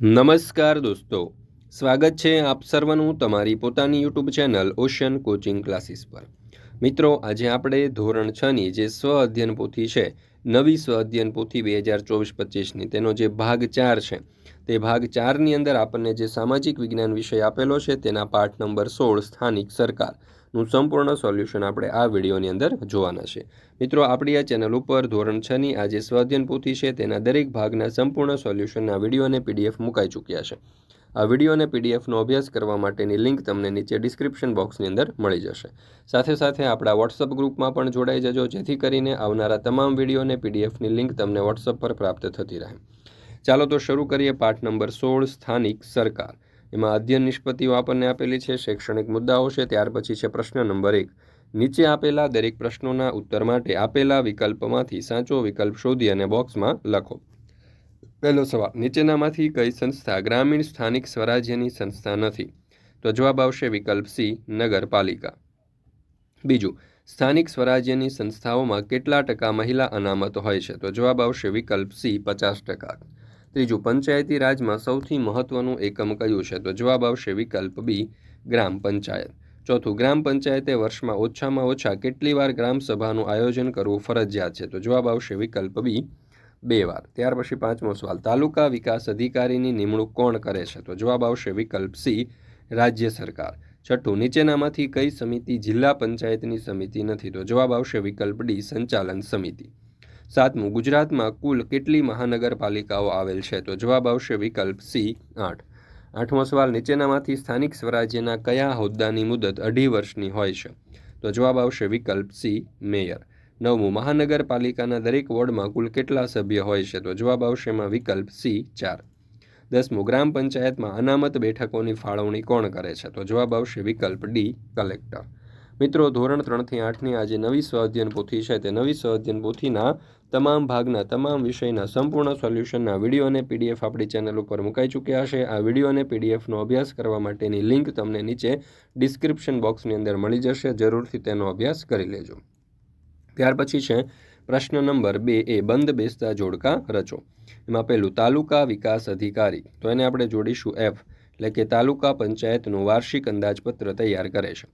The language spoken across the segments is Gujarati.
નમસ્કાર દોસ્તો. સ્વાગત છે આપ સર્વનું તમારી પોતાની YouTube channel Ocean coaching classes પર. મિત્રો, આજે આપણે ધોરણ છની જે સ્વ અધ્યયન પોથી છે, નવી સ્વ અધ્યયન પોથી બે હજાર ચોવીસ પચીસની તેનો જે ભાગ ચાર છે તે ભાગ ચારની અંદર આપણને જે સામાજિક વિજ્ઞાન વિષય આપેલો છે, તેના પાઠ નંબર સોળ, સ્થાનિક સરકાર. નું સંપૂર્ણ સોલ્યુશન આપણે આ વિડીયોની અંદર જોવાના છે. મિત્રો, આપણી આ ચેનલ ઉપર ધોરણ છની આ જે સ્વાધ્યન પોથી છે, તેના દરેક ભાગના સંપૂર્ણ સોલ્યુશનના વીડિયો અને પીડીએફ મુકાઈ ચૂક્યા છે. આ વીડિયો અને પીડીએફનો અભ્યાસ કરવા માટેની લિંક તમને નીચે ડિસ્ક્રિપ્શન બોક્સની અંદર મળી જશે. સાથે સાથે આપણા વોટ્સઅપ ગ્રુપમાં પણ જોડાઈ જજો, જેથી કરીને આવનારા તમામ વીડિયો અને પીડીએફની લિંક તમને વોટ્સઅપ પર પ્રાપ્ત થતી રહે. ચાલો તો શરૂ કરીએ પાઠ નંબર સોળ, સ્થાનિક સરકાર. એમાં અધ્યયન નિષ્પત્તિઓ આપણને આપેલી છે, શૈક્ષણિક મુદ્દાઓ છે, ત્યાર પછી છે પ્રશ્ન નંબર એક. નીચે આપેલા દરેક પ્રશ્નોના ઉત્તર માટે આપેલા વિકલ્પમાંથી સાચો વિકલ્પ શોધી અને બોક્સમાં લખો. પહેલો સવાલ, નીચેનામાંથી કઈ સંસ્થા ગ્રામીણ સ્થાનિક સ્વરાજ્યની સંસ્થા નથી? તો જવાબ આવશે વિકલ્પ સી, નગરપાલિકા. બીજું, સ્થાનિક સ્વરાજ્યની સંસ્થાઓમાં કેટલા ટકા મહિલા અનામત હોય છે? તો જવાબ આવશે વિકલ્પ સી, પચાસ ટકા. ત્રીજું, પંચાયતી રાજમાં સૌથી મહત્વનું એકમ કયું છે? તો જવાબ આવશે વિકલ્પ બી, ગ્રામ પંચાયત. ચોથું, ગ્રામ પંચાયતે વર્ષમાં ઓછામાં ઓછા કેટલી વાર ગ્રામસભાનું આયોજન કરવું ફરજિયાત છે? તો જવાબ આવશે વિકલ્પ બી, બે વાર. ત્યાર પછી પાંચમો સવાલ, તાલુકા વિકાસ અધિકારીની નિમણૂક કોણ કરે છે? તો જવાબ આવશે વિકલ્પ સી, રાજ્ય સરકાર. છઠ્ઠું, નીચેનામાંથી કઈ સમિતિ જિલ્લા પંચાયતની સમિતિ નથી? તો જવાબ આવશે વિકલ્પ ડી, સંચાલન સમિતિ. સાતમું, ગુજરાતમાં કુલ કેટલી મહાનગરપાલિકાઓ આવેલ છે? તો જવાબ આવશે વિકલ્પ સી, આઠ. આઠમો સવાલ, નીચેનામાંથી સ્થાનિક સ્વરાજ્યના કયા હોદ્દાની મુદત અઢી વર્ષની હોય છે? તો જવાબ આવશે વિકલ્પ સી, મેયર. નવમું, મહાનગરપાલિકાના દરેક વોર્ડમાં કુલ કેટલા સભ્ય હોય છે? તો જવાબ આવશે એમાં વિકલ્પ સી, ચાર. દસમું, ગ્રામ પંચાયતમાં અનામત બેઠકોની ફાળવણી કોણ કરે છે? તો જવાબ આવશે વિકલ્પ ડી, કલેક્ટર. મિત્રો, ધોરણ ત્રણથી આઠની આજે નવી નવી સ્વાધ્યન પોથી છે. તે નવી સ્વાધ્યન પોથીના તમામ ભાગના, તમામ વિષયના સંપૂર્ણ સોલ્યુશનના વીડિયો અને પીડીએફ આપણી ચેનલ ઉપર મુકાઈ ચૂક્યા છે આ વીડિયો અને પીડીએફનો અભ્યાસ કરવા માટેની લિંક તમને નીચે ડિસ્ક્રિપ્શન બોક્સની અંદર મળી જશે. જરૂરથી તેનો અભ્યાસ કરી લેજો. ત્યાર પછી છે, પ્રશ્ન નંબર બે, એ બંધ બેસતા જોડકા રચો. એમાં પહેલું, તાલુકા વિકાસ અધિકારી. તો એને આપણે જોડીશું એફ, એટલે કે તાલુકા પંચાયતનું વાર્ષિક અંદાજપત્ર તૈયાર કરે છે.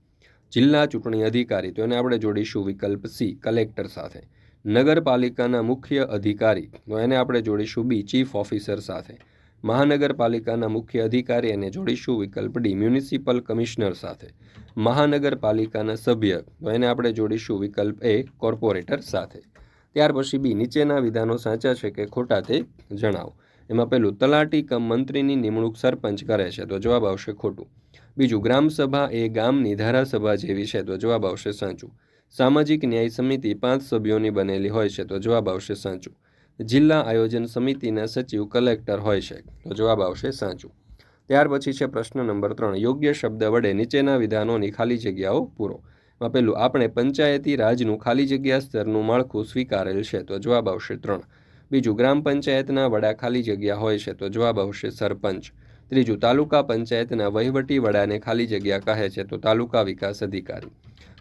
જિલ્લા ચૂંટણી અધિકારી. તો એને આપણે જોડીશું વિકલ્પ સી, કલેક્ટર સાથે. નગરપાલિકાના મુખ્ય અધિકારી, તો એને આપણે જોડીશું બી, ચીફ ઓફિસર સાથે. મહાનગરપાલિકાના મુખ્ય અધિકારી એને જોડીશું વિકલ્પ ડી, મ્યુનિસિપલ કમિશનર સાથે. મહાનગરપાલિકાના સભ્ય, તો એને આપણે જોડીશું વિકલ્પ એ, કોર્પોરેટર સાથે. ત્યાર પછી બી, નીચેના વિધાનો સાચા છે કે ખોટા તે જણાવો. એમાં પહેલું તલાટી કમ મંત્રીની નિમણૂક સરપંચ કરે છે, તો જવાબ આવશે ખોટું. બીજું, ગ્રામસભા એ ગામની ધારાસભા જેવી છે, તો જવાબ આવશે સાચું. સામાજિક ન્યાય સમિતિ પાંચ સભ્યોની બનેલી હોય છે, તો જવાબ આવશે સાચું. જિલ્લા આયોજન સમિતિના સચિવ કલેક્ટર હોય છે, તો જવાબ આવશે સાચું. ત્યાર પછી છે પ્રશ્ન નંબર ત્રણ. યોગ્ય શબ્દ વડે નીચેના વિધાનોની ખાલી જગ્યાઓ પૂરો. માં પેલું આપણે પંચાયતી રાજનું ખાલી જગ્યા સ્તરનું માળખું સ્વીકારેલ છે, તો જવાબ આવશે ત્રણ. બીજું, ગ્રામ પંચાયતના વડા ખાલી જગ્યા હોય છે, તો જવાબ આવશે સરપંચ. ત્રીજું, તાલુકા પંચાયતના વહીવટી વડાને ખાલી જગ્યા કહે છે, તો તાલુકા વિકાસ અધિકારી.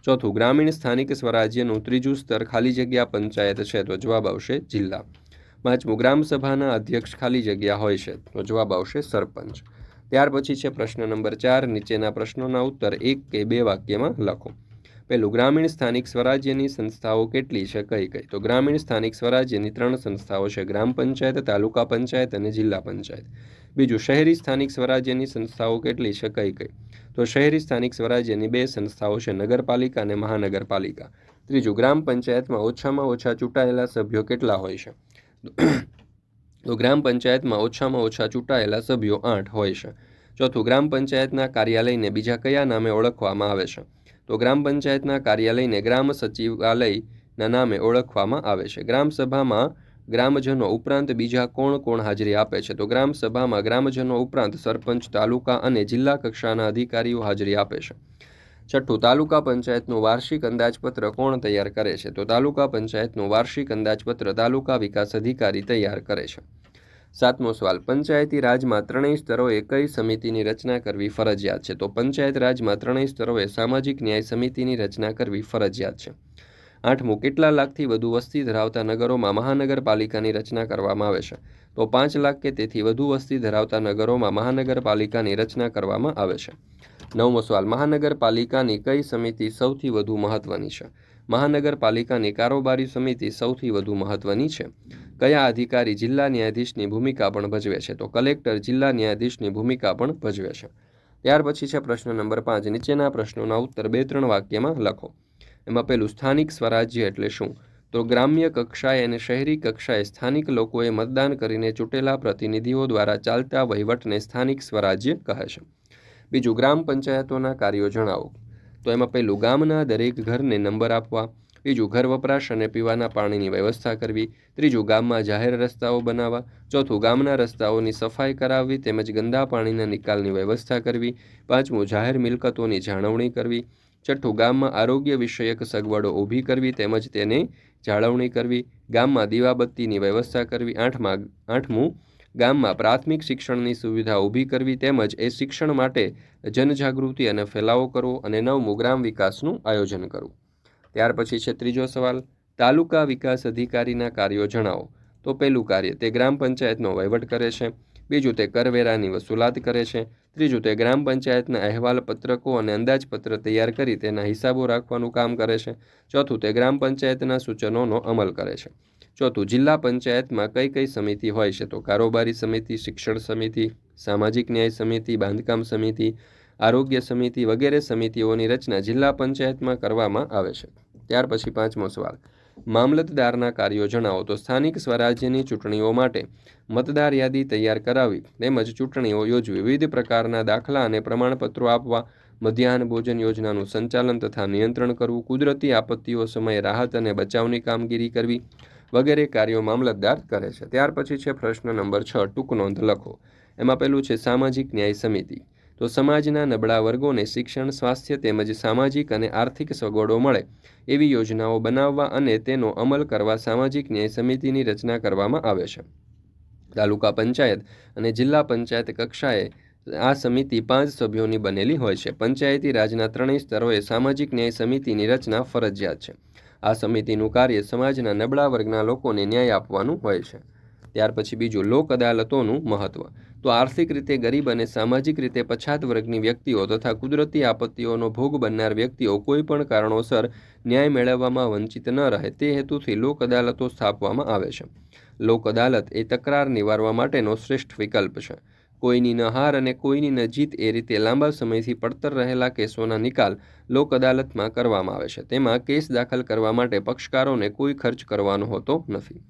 ચોથું, ગ્રામીણ સ્થાનિક સ્વરાજ્યનું ત્રીજું સ્તર ખાલી જગ્યા પંચાયત છે, તો જવાબ આવશે જિલ્લા. પાંચમું ગ્રામસભાના અધ્યક્ષ ખાલી જગ્યા હોય છે, તો જવાબ આવશે સરપંચ. ત્યાર પછી છે પ્રશ્ન નંબર ચાર, નીચેના પ્રશ્નોના ઉત્તર એક કે બે વાક્યમાં લખો. પહેલું, ગ્રામીણ સ્થાનિક સ્વરાજ્યની સંસ્થાઓ કેટલી છે, કઈ કઈ? તો ગ્રામીણ સ્થાનિક સ્વરાજ્યની ત્રણ સંસ્થાઓ છે, ગ્રામ પંચાયત, તાલુકા પંચાયત અને જિલ્લા પંચાયત. બીજું, શહેરી સ્થાનિક સ્વરાજ્યની સંસ્થાઓ કેટલી? છે કઈ કઈ. તો શહેરી સ્થાનિક સ્વરાજ્યની બે સંસ્થાઓ છે, નગરપાલિકા અને મહાનગરપાલિકા. ત્રીજું, ગ્રામ પંચાયતમાં ઓછામાં ઓછા ચૂંટાયેલા સભ્યો કેટલા હોય છે? તો ગ્રામ પંચાયતમાં ઓછામાં ઓછા ચૂંટાયેલા સભ્યો આઠ હોય છે. ચોથું, ગ્રામ પંચાયતના કાર્યાલયને બીજા કયા નામે ઓળખવામાં આવે છે? તો ગ્રામ પંચાયતના કાર્યાલયને ગ્રામ સચિવાલયના નામે ઓળખવામાં આવે છે. ગ્રામ સભામાં ગ્રામજનો ઉપરાંત બીજા કોણ કોણ હાજરી આપે છે? તો ગ્રામ સભામાં ગ્રામજનો ઉપરાંત સરપંચ, તાલુકા અને જિલ્લા કક્ષાના અધિકારીઓ હાજરી આપે છે. છઠ્ઠું, તાલુકા પંચાયતનું વાર્ષિક અંદાજપત્ર કોણ તૈયાર કરે છે? તો તાલુકા પંચાયતનું વાર્ષિક અંદાજપત્ર તાલુકા વિકાસ અધિકારી તૈયાર કરે છે. સાતમો સવાલ, પંચાયતી રાજમાં ત્રણેય સ્તરોએ કઈ સમિતિની રચના કરવી ફરજિયાત છે? તો પંચાયત રાજમાં ત્રણેય સ્તરોએ સામાજિક ન્યાય સમિતિની રચના કરવી ફરજિયાત છે. આઠમું, કેટલા લાખથી વધુ વસ્તી ધરાવતા નગરોમાં મહાનગરપાલિકાની રચના કરવામાં આવે છે? તો પાંચ લાખ કે તેથી વધુ વસ્તી ધરાવતા નગરોમાં મહાનગરપાલિકાની રચના કરવામાં આવે છે. નવમો સવાલ, મહાનગરપાલિકાની કઈ સમિતિ સૌથી વધુ મહત્વની છે? મહાનગરપાલિકાની કારોબારી સમિતિ સૌથી વધુ મહત્વની છે? કયા અધિકારી જિલ્લા ન્યાયાધીશની ભૂમિકા પણ ભજવે છે? તો કલેક્ટર જિલ્લા ન્યાયાધીશની ભૂમિકા પણ ભજવે છે. ત્યાર પછી છે પ્રશ્ન નંબર પાંચ, નીચેના પ્રશ્નોના ઉત્તર બે ત્રણ વાક્યમાં લખો. એમાં પહેલું સ્થાનિક સ્વરાજ્ય એટલે શું? તો ગ્રામ્ય કક્ષાએ અને શહેરી કક્ષાએ સ્થાનિક લોકોએ મતદાન કરીને ચૂંટેલા પ્રતિનિધિઓ દ્વારા ચાલતા વહીવટને સ્થાનિક સ્વરાજ્ય કહે છે. બીજું ગ્રામ પંચાયતોના કાર્યો જણાવો. તો એમાં પહેલું ગામના દરેક ઘરને નંબર આપવા બીજું ઘર વપરાશ અને પીવાના પાણીની વ્યવસ્થા કરવી, ત્રીજું ગામમાં જાહેર રસ્તાઓ બનાવવા, ચોથું ગામના રસ્તાઓની સફાઈ કરાવવી તેમજ ગંદા પાણીના નિકાલની વ્યવસ્થા કરવી, પાંચમું જાહેર મિલકતોની જાળવણી કરવી છઠ્ઠું ગામમાં આરોગ્ય વિષયક સગવડો ઊભી કરવી તેમજ તેને જાળવણી કરવી. ગામમાં દીવાબત્તીની વ્યવસ્થા કરવી. આઠમાં, આઠમું, ગામમાં પ્રાથમિક શિક્ષણની સુવિધા ઊભી કરવી તેમજ એ શિક્ષણ માટે જનજાગૃતિ અને ફેલાવો કરવો અને નવમું, ગ્રામ વિકાસનું આયોજન કરવું. ત્યાર પછી છે ત્રીજો સવાલ. તાલુકા વિકાસ અધિકારીના કાર્યો જણાવો. તો પહેલું કાર્ય તે ગ્રામ પંચાયતનો વહીવટ કરે છે. બીજું તે કરવેરાની વસૂલાત કરે છે. ત્રીજું, તે ગ્રામ પંચાયતના અહેવાલ પત્રકો અને અંદાજપત્ર તૈયાર કરી તેના હિસાબો રાખવાનું કામ કરે છે. ચોથું, તે ગ્રામ પંચાયતના સૂચનોનો અમલ કરે છે. ચોથું, જિલ્લા પંચાયતમાં કઈ કઈ સમિતિ હોય છે? તો કારોબારી સમિતિ, શિક્ષણ સમિતિ, સામાજિક ન્યાય સમિતિ, બાંધકામ સમિતિ, આરોગ્ય સમિતિ વગેરે સમિતિઓની રચના જિલ્લા પંચાયતમાં કરવામાં આવે છે. ત્યાર પછી પાંચમો સવાલ. મામલતદારના કાર્યો જણાવો તો સ્થાનિક સ્વરાજ્યની ચૂંટણીઓ માટે મતદાર યાદી તૈયાર કરાવી તેમજ ચૂંટણીઓ યોજવી વિવિધ પ્રકારના દાખલા અને પ્રમાણપત્રો આપવા, મધ્યાહન ભોજન યોજનાનું સંચાલન તથા નિયંત્રણ કરવું, કુદરતી આપત્તિઓ સમયે રાહત અને બચાવની કામગીરી કરવી વગેરે કાર્યો મામલતદાર કરે છે. ત્યાર પછી છે પ્રશ્ન નંબર છ, ટૂંક નોંધ લખો. એમાં પહેલું છે સામાજિક ન્યાય સમિતિ. તો સમાજના નબળા વર્ગોને શિક્ષણ, સ્વાસ્થ્ય તેમજ સામાજિક અને આર્થિક સગવડો મળે એવી યોજનાઓ બનાવવા અને તેનો અમલ કરવા સામાજિક ન્યાય સમિતિની રચના કરવામાં આવે છે. તાલુકા પંચાયત અને જિલ્લા પંચાયત કક્ષાએ આ સમિતિ પાંચ સભ્યોની બનેલી હોય છે. પંચાયતી રાજના ત્રણેય સ્તરોએ સામાજિક ન્યાય સમિતિની રચના ફરજિયાત છે. આ સમિતિનું કાર્ય સમાજના નબળા વર્ગના લોકોને ન્યાય આપવાનું હોય છે. ત્યાર પછી બીજું લોક અદાલતોનું મહત્વ. તો આર્થિક રીતે ગરીબ અને સામાજિક રીતે પછાત વર્ગની વ્યક્તિઓ તથા કુદરતી આપત્તિઓનો ભોગ બનનાર વ્યક્તિઓ કોઈ પણ કારણોસર ન્યાય મેળવવામાં વંચિત ન રહે તે હેતુથી લોક અદાલતો સ્થાપવામાં આવે છે. લોક અદાલત એ તકરાર નિવારવા માટેનો શ્રેષ્ઠ વિકલ્પ છે. કોઈની ન હાર અને કોઈની ન જીત એ રીતે લાંબા સમયથી પડતર રહેલા કેસોના નિકાલ લોક અદાલતમાં કરવામાં આવે છે. તેમાં કેસ દાખલ કરવા માટે પક્ષકારોને કોઈ ખર્ચ કરવાનો હોતો નથી.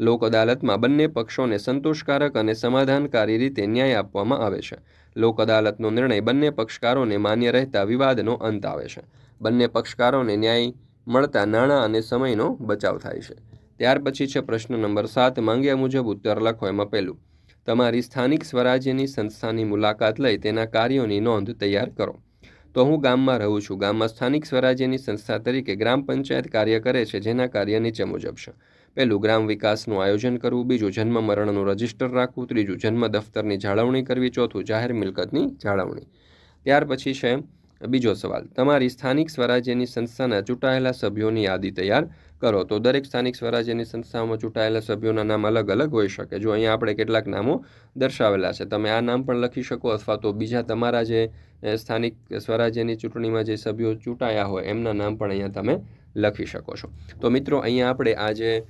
લોક અદાલતમાં બંને પક્ષોને સંતોષકારક અને સમાધાનકારી રીતે ન્યાય આપવામાં આવે છે. લોક અદાલતનો નિર્ણય બંને પક્ષકારોને માન્ય રહેતા વિવાદનો અંત આવે છે. બંને પક્ષકારોને ન્યાય મળતા નાણાં અને સમયનો બચાવ થાય છે. ત્યાર પછી છે પ્રશ્ન નંબર સાત, માંગ્યા મુજબ ઉત્તર લખો એમાં પહેલું તમારી સ્થાનિક સ્વરાજ્યની સંસ્થાની મુલાકાત લઈ તેના કાર્યોની નોંધ તૈયાર કરો. તો હું ગામમાં રહું છું. ગામમાં સ્થાનિક સ્વરાજ્યની સંસ્થા તરીકે ગ્રામ પંચાયત કાર્ય કરે છે, જેના કાર્ય નીચે મુજબ છે. પહેલું ગ્રામ વિકાસનું આયોજન કરવું, બીજું જન્મ મરણનું રજિસ્ટર રાખવું, ત્રીજું જન્મ દફતરની જાળવણી કરવી, ચોથું જાહેર મિલકતની જાળવણી. ત્યાર પછી છે બીજો સવાલ. તમારી સ્થાનિક સ્વરાજ્યની સંસ્થાના ચૂંટાયેલા સભ્યોની યાદી તૈયાર કરો. તો દરેક સ્થાનિક સ્વરાજ્યની સંસ્થાઓમાં ચૂંટાયેલા સભ્યોના નામ અલગ અલગ હોઈ શકે. જો અહીંયા આપણે કેટલાક નામો દર્શાવેલા છે, તમે આ નામ પણ લખી શકો અથવા તો બીજા તમારા જે સ્થાનિક સ્વરાજ્યની ચૂંટણીમાં જે સભ્યો ચૂંટાયા હોય, એમના નામ પણ અહીંયા તમે લખી શકો છો. તો મિત્રો, અહીંયા આપણે આજે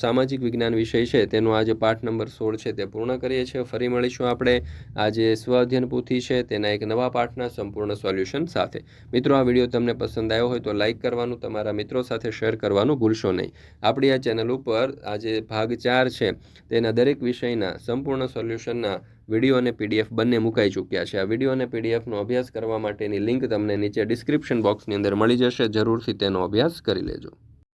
સામાજિક વિજ્ઞાન વિષય છે, તેનો આજે પાઠ નંબર સોળ છે તે પૂર્ણ કરીએ છીએ. ફરી મળીશું આપણે આજે સ્વઅધ્યયન પોથી છે, તેના એક નવા પાઠના સંપૂર્ણ સોલ્યુશન સાથે. મિત્રો, આ વીડિયો તમને પસંદ આવ્યો હોય તો લાઇક કરવાનું, તમારા મિત્રો સાથે શેર કરવાનું ભૂલશો નહીં. આપણી આ ચેનલ ઉપર આજે ભાગ ચાર છે. તેના દરેક વિષયના સંપૂર્ણ સોલ્યુશનના વીડિયો અને પીડીએફ બંને મુકાઈ ચૂક્યા છે. આ વીડિયો અને પીડીએફનો અભ્યાસ કરવા માટેની લિંક તમને નીચે ડિસ્ક્રિપ્શન બોક્સની અંદર મળી જશે. જરૂરથી તેનો અભ્યાસ કરી લેજો.